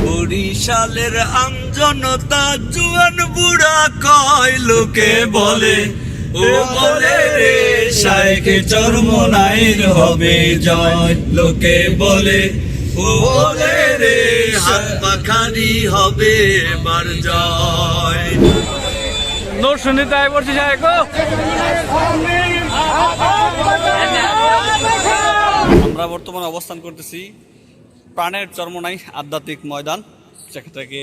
বরিশালের আমজনতা জুয়ান বুড়া কয় লোকে বলে ও বলে রে শাইকে চর্মনাইর হবে জয়। লোকে বলে ও বলে রে হাত পাখারি হবে এবার জয়। নোট শুনিতে আয় পড়ছি আমরা বর্তমানে অবস্থান করতেছি প্রাণের চর্মনাই আধ্যাত্মিক ময়দান, যেটাকে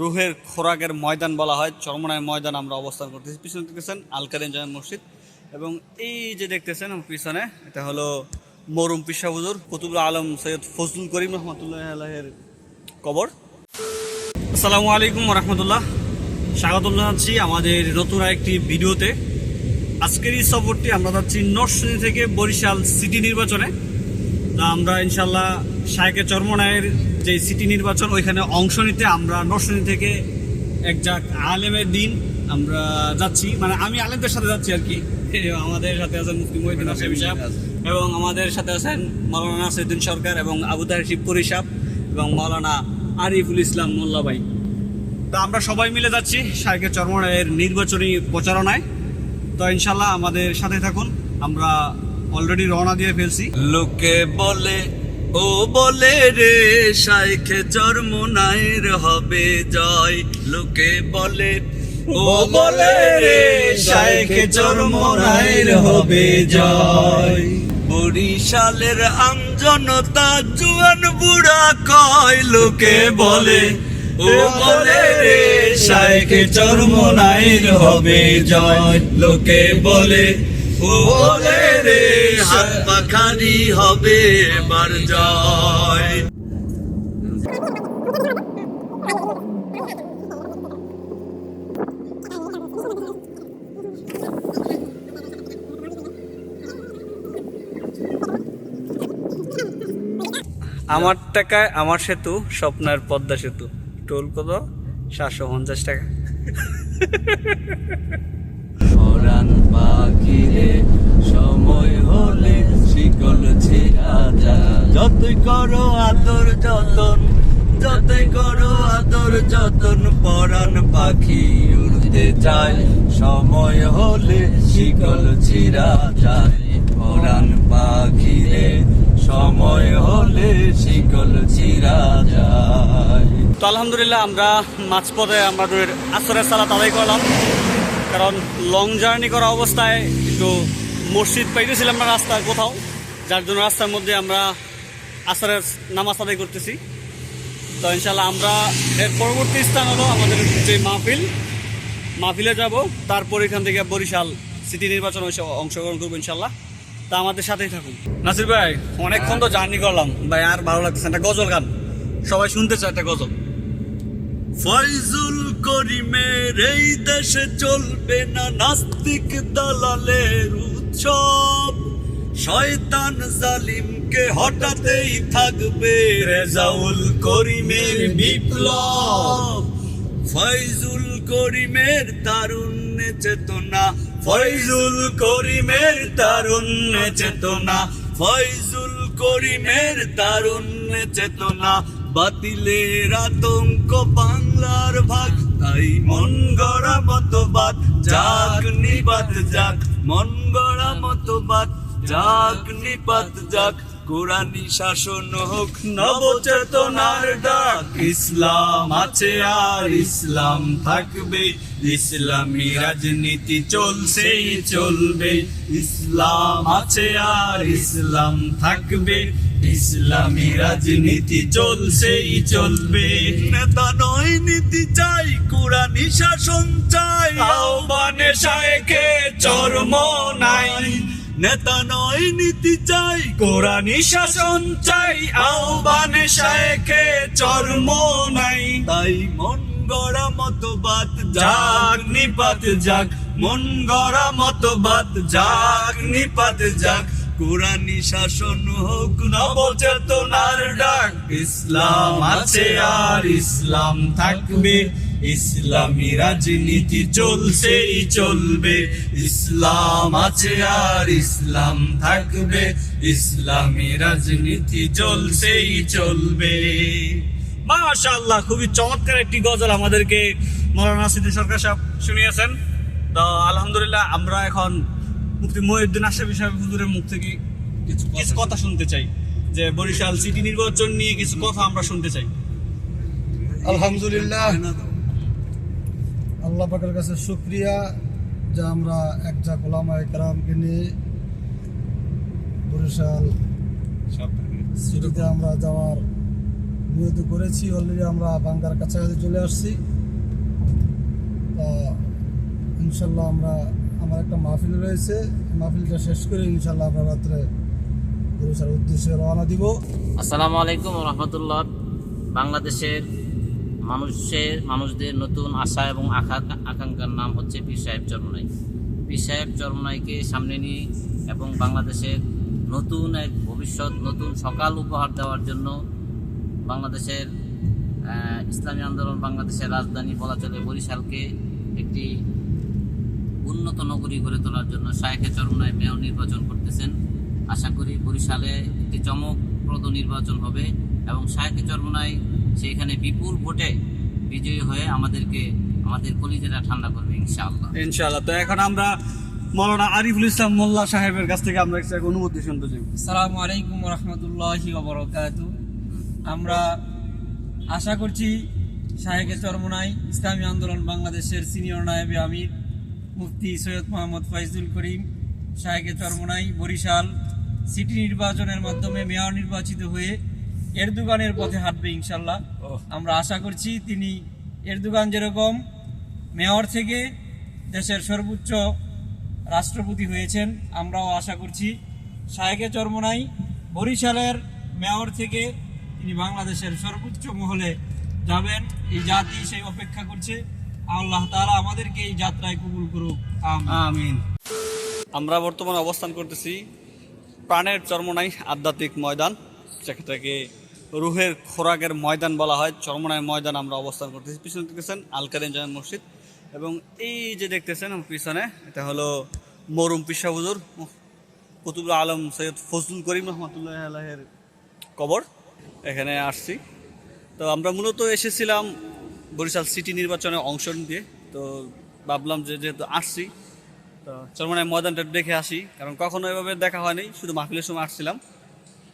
রুহের খোরাকের ময়দান বলা হয়। চর্মনায় ময়দান আমরা অবস্থান করতেছি। পিছনে দেখতেছেন আলকারিন জামান মসজিদ। এবং এই যে দেখতেছেন পিছনে, এটা হলো মরুম পিসা হুজুর, কুতুবুল আলম সৈয়দ ফজলুল করিম রহমতুল্লাহ আলাহের কবর। আসসালামু আলাইকুম রহমতুল্লাহ। স্বাগত জানাচ্ছি আমাদের নতুন একটি ভিডিওতে। আজকের এই সফরটি আমরা যাচ্ছি নরসিংদী থেকে বরিশাল সিটি নির্বাচনে। আমরা ইনশাল্লাহ শায়কে চর্মনায়ের যে সিটি নির্বাচন ওইখানে অংশ নিতে আমরা নরসিংদী থেকে এক যাক আলেমের দিন আমরা যাচ্ছি। মানে আমি আলেমদের সাথে যাচ্ছি আর কি। আমাদের সাথে আছেন মুফতি মহিদিন আসামি সাহেব এবং আমাদের সাথে আছেন মৌলানা নাসিরুদ্দিন সরকার এবং আবু তাহের শিবপুরি সাহেব এবং মৌলানা আরিফুল ইসলাম মোল্লা ভাই। তো আমরা সবাই মিলে যাচ্ছি শায়কে চর্মনায়ের নির্বাচনী প্রচারণায়। তো ইনশাল্লাহ আমাদের সাথে থাকুন। আমরা অলরেডি রওনা দিয়ে ফেলছি। লোকে বলে ও বলে রে সাইখে শাইখে চর্মনাইর হবে জয়। লোকে বলে, ও বলে রে শাইখে চর্মনাইর হবে জয়। বরিশালের আমজনতা জুয়ান বুড়া কয়, লোকে বলে, ও বলে রে সাইখে শাইখে চর্মনাইর হবে জয়। লোকে বলে হবে এবার জয়। আমার টাকায় আমার সেতু, স্বপ্নের পদ্মা সেতু। টোল কত? সাতশো পঞ্চাশ টাকা। পাখিরে সময় হলে শিকল ছিড়া যা যতই করো আদর যতন, যতই করো আদর যতন, পরাণ পাখি উড়তে যায় সময় হলে শিকল ছিড়া যায়। পরাণ পাখিরে সময় হলে শিকল ছিড়া যায়। তো আলহামদুলিল্লাহ, আমরা মাঝপথে আমাদের আসরের সালাত আদায় করলাম। কারণ লং জার্নি করা অবস্থায় একটু মসজিদ পাইতেছিলাম না রাস্তায় কোথাও যার জন্য রাস্তার মধ্যে আমরা আসরের নামাজ আদায় করতেছি। তো ইনশাল্লাহ আমরা এর পরবর্তী স্থান হলো আমাদের যে মাহফিল। মাহফিলে যাব তারপর এখান থেকে বরিশাল সিটি নির্বাচন হয়েছে অংশগ্রহণ করব ইনশাল্লাহ তা আমাদের সাথেই থাকুন। নাসির ভাই অনেকক্ষণ তো জার্নি করলাম। ভাই আর ভালো লাগতেছে না। একটা গজল গান। সবাই শুনতে চায় একটা গজল। ফয়জুল করিমের এই দেশে চলবে না নাস্তিক দালালের উৎসব। শয়তান জালিমকে হঠাতেই থাকবে রেজাউল করিমের বিপ্লব। ফয়জুল করিমের তারুণ্যে চেতনা, ফয়জুল করিমের তারুণ্যে চেতনা, ফয়জুল করিমের তারুণ্যে চেতনা বাতিলের আতঙ্ক বাংলার ভাগ। তাই মন গড়া মতবাদ, যাক নিবাত যাক। মন গড়া মতবাদ, যাক নিপাত যাক। কোরআনি শাসন হোক, নবচেতনার ডাক। ইসলাম আছে আর ইসলাম থাকবে। ইসলামী রাজনীতি চলছেই চলবে। ইসলাম আছে আর ইসলাম থাকবে। ইসলামী রাজনীতি চলছেই চলবে। নেতা নয় নীতি চাই কোরআনি শাসন চাই। আহ্বানে শায়েকে চর্ম নাই। নেতা নয় নীতি চাই কোরআনি শাসন চাই। আহ্বানে শায়েকে চর্ম নাই। তাই মন গড়া মতবাদ যাক নিপাত যাক। মন গড়া মতবাদ যাক নিপাত যাক। কোরআনি শাসন হোক, নবচেতনার ডাক। ইসলাম আছে আর ইসলাম থাকবে। ইসলামী রাজনীতি চলছেই চলবে। ইসলাম আছে আর ইসলাম থাকবে। ইসলামী রাজনীতি চলছেই চলবে। মাশাআল্লাহ, খুবই চমৎকার একটি গজল আমাদেরকে মৌলানা সিদ্দি সরকার সাহেব শুনিয়েছেন। তো আলহামদুলিল্লাহ, আমরা এখন মুফতি মহিউদ্দিন আশরাফি সাহেব হুজুরের মুখ থেকে কিছু কিছু কথা শুনতে চাই। যে বরিশাল সিটি নির্বাচন নিয়ে কিছু কথা আমরা শুনতে চাই। আলহামদুলিল্লাহ। আল্লাহ পাকের কাছে শুক্রিয়া যে আমরা এক যা গোলামা একরামকে নিয়ে বরিশাল সিটিতে আমরা যাওয়ার নিয়ত করেছি। অলরেডি আমরা বাংলার কাছাকাছি চলে আসছি। তা ইনশাল্লাহ আমরা আমার একটা মাহফিল রয়েছে। মাহফিলটা শেষ করে ইনশাল্লাহ আমরা রাত্রে বরিশাল উদ্দেশ্যে রওনা দিব। আসসালামু আলাইকুম রহমতুল্লাহ। বাংলাদেশের মানুষের, মানুষদের নতুন আশা এবং আকা- আকাঙ্ক্ষার নাম হচ্ছে পীর সাহেব চরমনাই। পীর সাহেব চরমনাইকে সামনে নিয়ে এবং বাংলাদেশের নতুন এক ভবিষ্যৎ, নতুন সকাল উপহার দেওয়ার জন্য বাংলাদেশের ইসলামী আন্দোলন বাংলাদেশের রাজধানী বলা চলে বরিশালকে একটি উন্নত নগরী গড়ে তোলার জন্য শায়েখে চরমনায় মেয়র নির্বাচন করতেছেন। আশা করি বরিশালে একটি চমকপ্রদ নির্বাচন হবে এবং শায়েখে চরমনায় সেখানে বিপুল ভোটে বিজয়ী হয়ে আমাদেরকে আমাদের কলিজেরা ঠান্ডা করবে ইনশাআল্লাহ। ইনশাআল্লাহ। তো এখন আমরা মৌলানা আরিফুল ইসলাম মোল্লা সাহেবের কাছ থেকে আমরা একটা অনুমতি শুনতে চাই। আসসালামু আলাইকুম রহমতুল্লাহি ওবরকাত আমরা আশা করছি শাহেকে চরমনাই ইসলামী আন্দোলন বাংলাদেশের সিনিয়র নায়েবে আমির মুফতি সৈয়দ মোহাম্মদ ফাইজুল করিম শাহেকে চরমনাই বরিশাল সিটি নির্বাচনের মাধ্যমে মেয়র নির্বাচিত হয়ে এরদুগানের পথে হাঁটবে ইনশাল্লাহ। আমরা আশা করছি তিনি এরদুগান যেরকম মেয়র থেকে দেশের সর্বোচ্চ রাষ্ট্রপতি হয়েছেন আমরাও আশা করছি শাহেকে চরমনাই বরিশালের মেয়র থেকে তিনি বাংলাদেশের সর্বোচ্চ মহলে যাবেন। এই জাতি সেই অপেক্ষা করছে। আল্লাহ তারা আমাদেরকে এই যাত্রায় কবুল করুক। আমিন। আমিন। আমরা বর্তমানে অবস্থান করতেছি প্রাণের চরমনাই আধ্যাত্মিক ময়দান যেটাকে রুহের খোরাকের ময়দান বলা হয়। চরমনাই ময়দান আমরা অবস্থান করতেছি। পিছনে দেখতেছেন আলকারিন জামান মসজিদ এবং এই যে দেখতেছেন পিছনে এটা হলো মরুম পিসা হুজুর কুতুবুল আলম সৈয়দ ফজলুল করিম রহমতুল্লাহ আলাহের কবর। এখানে আসছি। তো আমরা মূলত এসেছিলাম বরিশাল সিটি নির্বাচনে অংশ নিতে। তো ভাবলাম যে যেহেতু আসছি, তো চরমনায় ময়দানটা দেখে আসি। কারণ কখনো এভাবে দেখা হয়নি, শুধু মাহফিলের সময় আসছিলাম।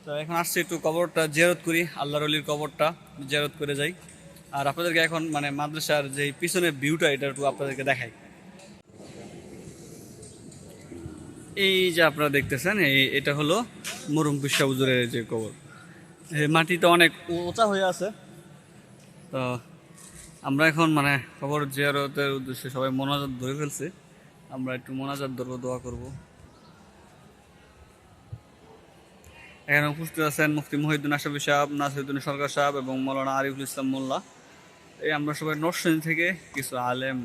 তো এখন আসছি একটু কবরটা জেরত করি, আল্লাহর অলির কবরটা জেরত করে যাই। আর আপনাদেরকে এখন মানে মাদ্রাসার যে পিছনের ভিউটা এটা একটু আপনাদেরকে দেখাই। এই যে আপনারা দেখতেছেন, এই এটা হলো মরুম বিশ্বা হুজুরের যে কবর। মাটিটা অনেক উঁচা হয়ে আছে। তো আমরা এখন মানে খবর জিয়ারতের উদ্দেশ্যে সবাই মোনাজাত ধরে ফেলছে। আমরা একটু মোনাজাত ধরবো, দোয়া করব। এখানে উপস্থিত আছেন মুফতি মহিউদ্দিন আশাফি সাহেব, নাসিরুদ্দিন সরকার সাহেব এবং মৌলানা আরিফুল ইসলাম মোল্লা। এই আমরা সবাই নরসিংদী থেকে কিছু আলেম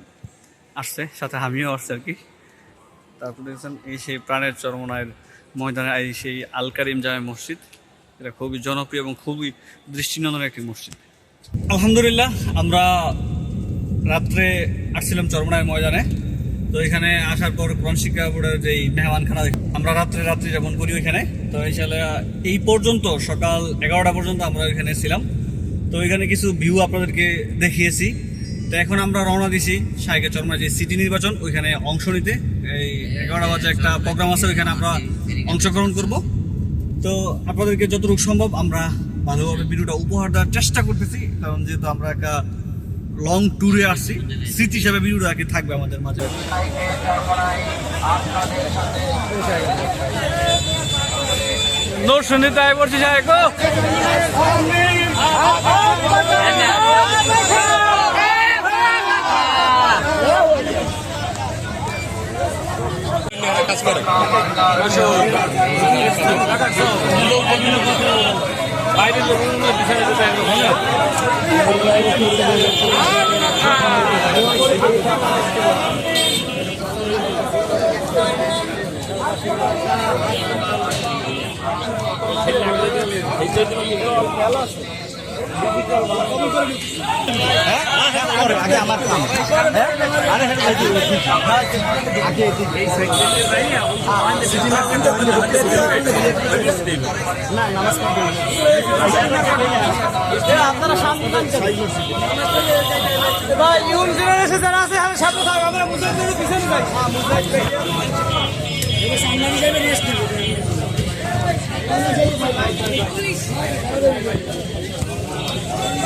আসছে, সাথে আমিও আসছি আর কি। তারপর দেখছেন, এই সেই প্রাণের চরমনায়ের ময়দানে, এই সেই আল কারিম জামে মসজিদ। এটা খুবই জনপ্রিয় এবং খুবই দৃষ্টিনন্দন একটি মসজিদ। আলহামদুলিল্লাহ, আমরা রাত্রে আসছিলাম চরমনায়ের ময়দানে। তো এখানে আসার পর কোরআন শিক্ষা বোর্ডের যেই মেহমানখানা আমরা রাত্রে রাত্রে যেমন করি ওইখানে। তো ইনশাল্লাহ এই পর্যন্ত, সকাল এগারোটা পর্যন্ত আমরা ওইখানে ছিলাম। তো ওইখানে কিছু ভিউ আপনাদেরকে দেখিয়েছি। তো এখন আমরা রওনা দিছি সাইকে চরমা যে সিটি নির্বাচন, ওইখানে অংশ নিতে। এই এগারোটা বাজে একটা প্রোগ্রাম আছে, ওইখানে আমরা অংশগ্রহণ করব। তো আপনাদেরকে যতটুকু সম্ভব আমরা ভালোভাবে ভিডিওটা উপহার দেওয়ার চেষ্টা করতেছি কারণ যেহেতু আমরা একটা লং ট্যুরে আসছি স্মৃতি হিসাবে ভিডিওটা আগে থাকবে আমাদের মাঝে। কাজ করে। বাইরের লোক বিচারে বিচারে এই জন্য আগে আমার না নমস্কার আপনারা সামনে ভাই ইউন জেনারেশন আমরা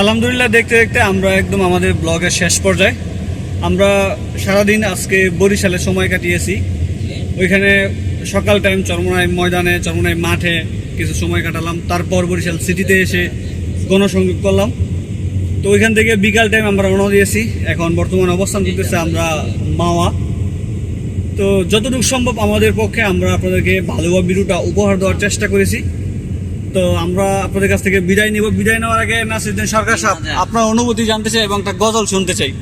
আলহামদুলিল্লাহ, দেখতে দেখতে আমরা একদম আমাদের ব্লগের শেষ পর্যায়ে। আমরা সারাদিন আজকে বরিশালে সময় কাটিয়েছি। ওইখানে সকাল টাইম চরমনাই ময়দানে, চরমনাই মাঠে কিছু সময় কাটালাম। তারপর বরিশাল সিটিতে এসে গণসংযোগ করলাম। তো ওইখান থেকে বিকাল টাইম আমরা রওনা দিয়েছি। এখন বর্তমানে অবস্থান করতেছে আমরা মাওয়া। তো যতটুকু সম্ভব আমাদের পক্ষে আমরা আপনাদেরকে ভালোভাবে ভিডিওটা উপহার দেওয়ার চেষ্টা করেছি। তো আমরা আপনাদের কাছ থেকে বিদায় নিব। বিদায় নেওয়ার আগে নাসিরুদ্দিন সরকার সাহেব আপনার অনুভূতি জানতে চাই এবং তার গজল শুনতে চাই।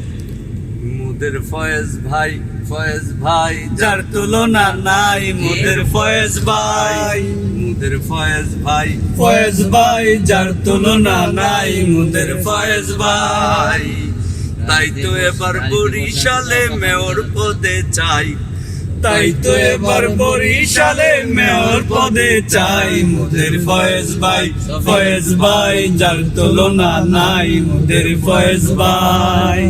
মুদের ফয়েজ ভাই ফয়েজ ভাই যার তুলনা নাই মোদের ফয়েজ ভাই। মুদের ফয়েজ ভাই ফয়েজ ভাই যার তুলনা নাই মোদের ফয়েজ ভাই। তাই তো এবার বরিশালে মেয়র পদে চাই। তাই তো এবার বরিশালে মেয়র পদে চাই। মুদের ফয়েজ ভাই ফয়েজ ভাই, যার তুলনা নাই। মুদের ফয়েজ ভাই।